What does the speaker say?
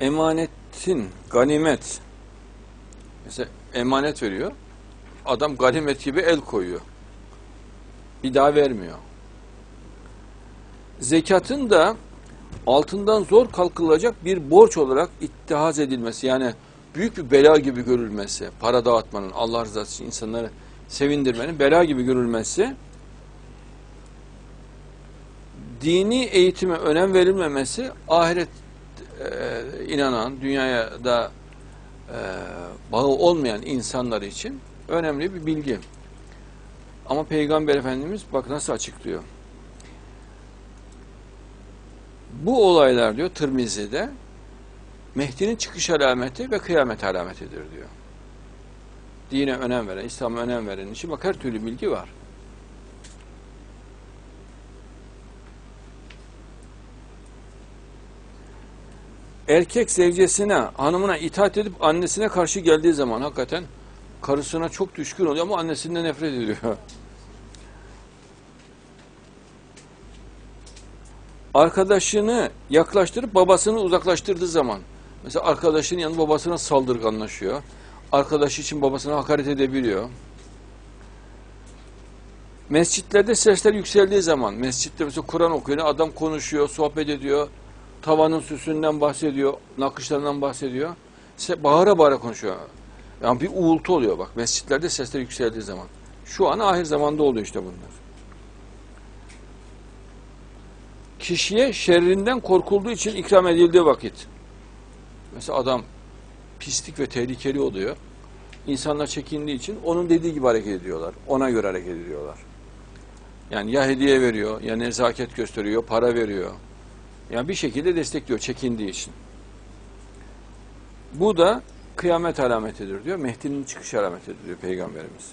emanetin, ganimet, mesela emanet veriyor, adam ganimet gibi el koyuyor. Bir daha vermiyor. Zekatın da altından zor kalkılacak bir borç olarak ittihaz edilmesi, yani büyük bir bela gibi görülmesi, para dağıtmanın, Allah rızası için insanları sevindirmenin bela gibi görülmesi, dini eğitime önem verilmemesi, ahiret e, inanan, dünyaya da e, bağı olmayan insanlar için önemli bir bilgi. Ama Peygamber Efendimiz bak nasıl açıklıyor. Bu olaylar diyor Tirmizi'de Mehdi'nin çıkış alameti ve kıyamet alametidir diyor. Dine önem veren, İslam'a önem veren için bak her türlü bilgi var. Erkek zevcesine, hanımına itaat edip annesine karşı geldiği zaman hakikaten karısına çok düşkün oluyor ama annesinden nefret ediyor. Arkadaşını yaklaştırıp babasını uzaklaştırdığı zaman mesela arkadaşının yanında babasına saldırganlaşıyor. Arkadaşı için babasına hakaret edebiliyor. Mescitlerde sesler yükseldiği zaman, mescitte mesela Kur'an okuyor, adam konuşuyor, sohbet ediyor, tavanın süsünden bahsediyor, nakışlarından bahsediyor. Se- Bağıra bağıra konuşuyor. Yani bir uğultu oluyor bak mescitlerde sesler yükseldiği zaman. Şu an ahir zamanda oluyor işte bunlar. Kişiye şerrinden korkulduğu için ikram edildiği vakit. Mesela adam pislik ve tehlikeli oluyor. İnsanlar çekindiği için onun dediği gibi hareket ediyorlar. Ona göre hareket ediyorlar. Yani ya hediye veriyor, ya nezaket gösteriyor, para veriyor. Yani bir şekilde destekliyor çekindiği için. Bu da kıyamet alametidir diyor. Mehdi'nin çıkış alametidir diyor Peygamberimiz.